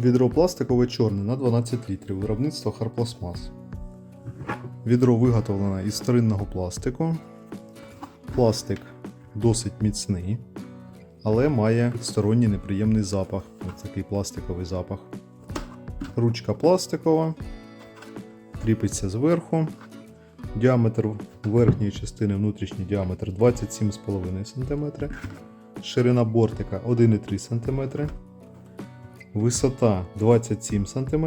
Відро пластикове чорне на 12 літрів. Виробництво Харпластмас. Відро виготовлене із старинного пластику. Пластик досить міцний, але має сторонній неприємний запах. Ось такий пластиковий запах. Ручка пластикова, кріпиться зверху. Діаметр верхньої частини, внутрішній діаметр 27,5 см. Ширина бортика 1,3 см. Висота 27 см.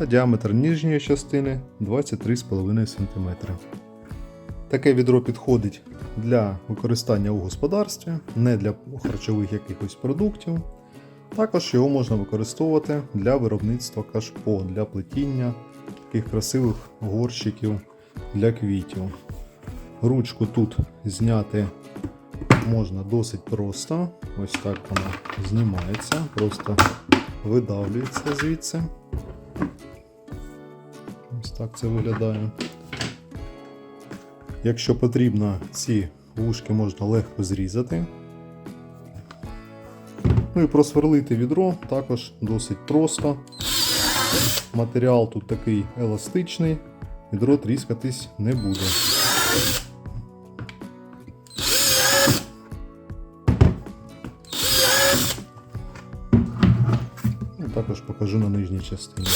А діаметр нижньої частини 23,5 см. Таке відро підходить для використання у господарстві, не для харчових якихось продуктів. Також його можна використовувати для виробництва кашпо, для плетіння таких красивих горщиків для квітів. Ручку тут зняти можна досить просто. Ось так вона знімається, просто видавлюється звідси. Ось так це виглядає. Якщо потрібно, ці вушки можна легко зрізати. Ну і просверлити відро також досить просто. Матеріал тут такий еластичний, відро тріскатись не буде. Також покажу на нижній частині.